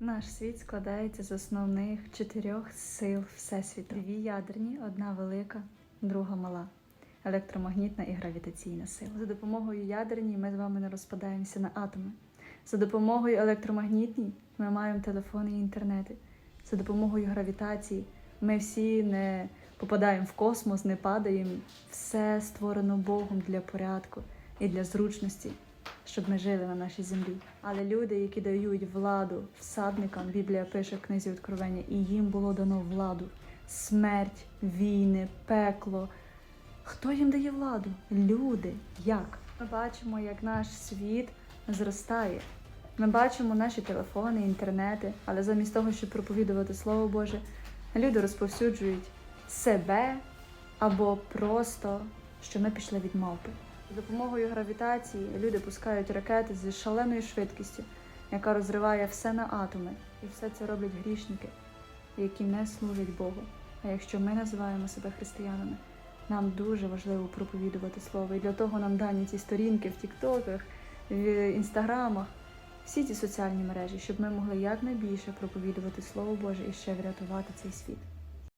Наш світ складається з основних чотирьох сил Всесвіту: дві ядерні, одна велика, друга мала. Електромагнітна і гравітаційна сила. За допомогою ядерній ми з вами не розпадаємося на атоми. За допомогою електромагнітній ми маємо телефони і інтернети. За допомогою гравітації ми всі не попадаємо в космос, не падаємо. Все створено Богом для порядку і для зручності, щоб ми жили на нашій землі. Але люди, які дають владу всадникам, Біблія пише в книзі Откровення, і їм було дано владу, смерть, війни, пекло. Хто їм дає владу? Люди. Як? Ми бачимо, як наш світ зростає. Ми бачимо наші телефони, інтернети, але замість того, щоб проповідувати Слово Боже, люди розповсюджують себе або просто, що ми пішли від мавпи. За допомогою гравітації люди пускають ракети зі шаленою швидкістю, яка розриває все на атоми. І все це роблять грішники, які не служать Богу. А якщо ми називаємо себе християнами, нам дуже важливо проповідувати слово. І для того нам дані ці сторінки в Тіктоках, в інстаграмах, всі ці соціальні мережі, щоб ми могли якнайбільше проповідувати Слово Боже і ще врятувати цей світ.